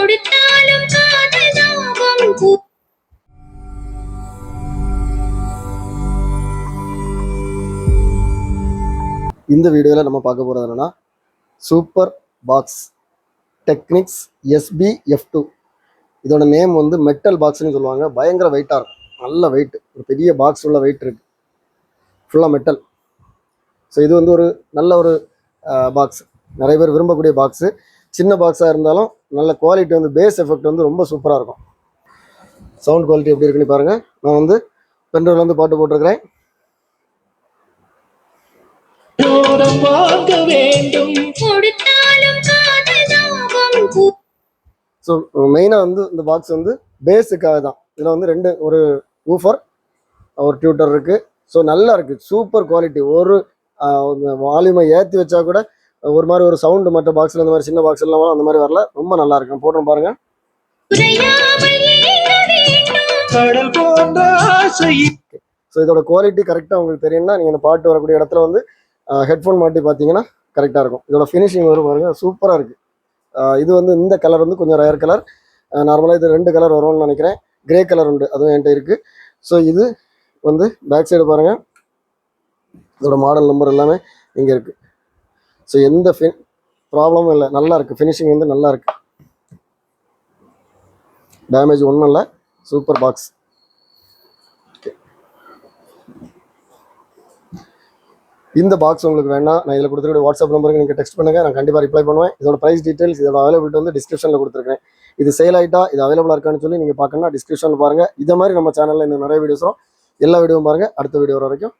கொடுத்தாலும் இந்த வீடியோவில் நம்ம பார்க்க போகிறது என்னென்னா super box techniques SP F two இதோட நேம் வந்து மெட்டல் பாக்ஸ்னு சொல்லுவாங்க. பயங்கர வெயிட்டாக இருக்கும். நல்ல வெயிட் ஒரு பெரிய பாக்ஸ் உள்ள வெயிட் இருக்குது ஃபுல்லாக மெட்டல் ஸோ இது வந்து ஒரு நல்ல ஒரு பாக்ஸ் நிறைய பேர் விரும்பக்கூடிய பாக்ஸு சின்ன பாக்ஸாக இருந்தாலும் நல்ல குவாலிட்டி வந்து பேஸ் எஃபெக்ட் வந்து ரொம்ப சூப்பராக இருக்கும். சவுண்ட் குவாலிட்டி எப்படி இருக்குன்னு பாருங்கள் நான் வந்து பென்ட்ரைவில் வந்து பாட்டு போட்டிருக்கிறேன். தூரம் பார்க்க வேண்டும். கொடுத்தாலும் காதல் தாபம் கூ- ஸோ மெயினாக வந்து இந்த பாக்ஸ் வந்து பேஸுக்காக தான். இதில் வந்து ரெண்டு ஒரு ஊஃபர் ஒரு டியூட்டர் இருக்குது ஸோ நல்லா இருக்குது சூப்பர் குவாலிட்டி ஒரு வால்யூமை ஏற்றி வச்சா கூட ஒரு மாதிரி ஒரு சவுண்டு மற்ற பாக்ஸில் இந்த மாதிரி சின்ன பாக்ஸ்லாம் வரும் அந்த மாதிரி வரல. ரொம்ப நல்லா இருக்கு நான் போடுறேன் பாருங்க ஸோ இதோட குவாலிட்டி கரெக்டாக உங்களுக்கு தெரியும்னா நீங்கள் இந்த பாட்டு வரக்கூடிய இடத்துல வந்து ஹெட்ஃபோன் மாட்டி பார்த்தீங்கன்னா கரெக்டாக இருக்கும். இதோட ஃபினிஷிங் வரும் பாருங்க. சூப்பராக இருக்குது இது வந்து இந்த கலர் வந்து கொஞ்சம் ரயர் கலர் நார்மலாக இது ரெண்டு கலர் வரும்னு நினைக்கிறேன். கிரே கலர் உண்டு. அதுவும் என்கிட்ட இருக்குது ஸோ இது வந்து பேக் சைடு பாருங்கள் இதோட மாடல் நம்பர் எல்லாமே இங்கே இருக்குது ஸோ எந்த ஃபி ப்ராப்ளமும் இல்லை. நல்லா இருக்குது ஃபினிஷிங் வந்து நல்லா இருக்குது டேமேஜ் ஒன்றும் இல்லை. சூப்பர் பாக்ஸ் இந்த பாக்ஸ் உங்களுக்கு வேணா நான் இதில் கொடுத்துருக்க வாட்ஸ்அப் நம்பருக்கு நீங்கள் டெக்ஸ்ட் பண்ணுங்கள் நான் கண்டிப்பாக ரிப்ளை பண்ணுவேன். இதோட ப்ரைஸ் டீட்டெயில்ஸ் இதோட அவைலபிலிட்டி வந்து டிஸ்கிரிப்ஷனில் கொடுத்துருக்கேன் இது சேல் ஆகிட்டா இது அவைலபிளாக இருக்கான்னு சொல்லி நீங்கள் பார்க்கணும்னா டிஸ்கிரிப்ஷனில் பாருங்கள் இதை மாதிரி நம்ம சேனலில் இன்னும் நிறைய வீடியோஸ் வரும். எல்லா வீடியோவும் பாருங்கள் அடுத்த வீடியோ வர வரைக்கும்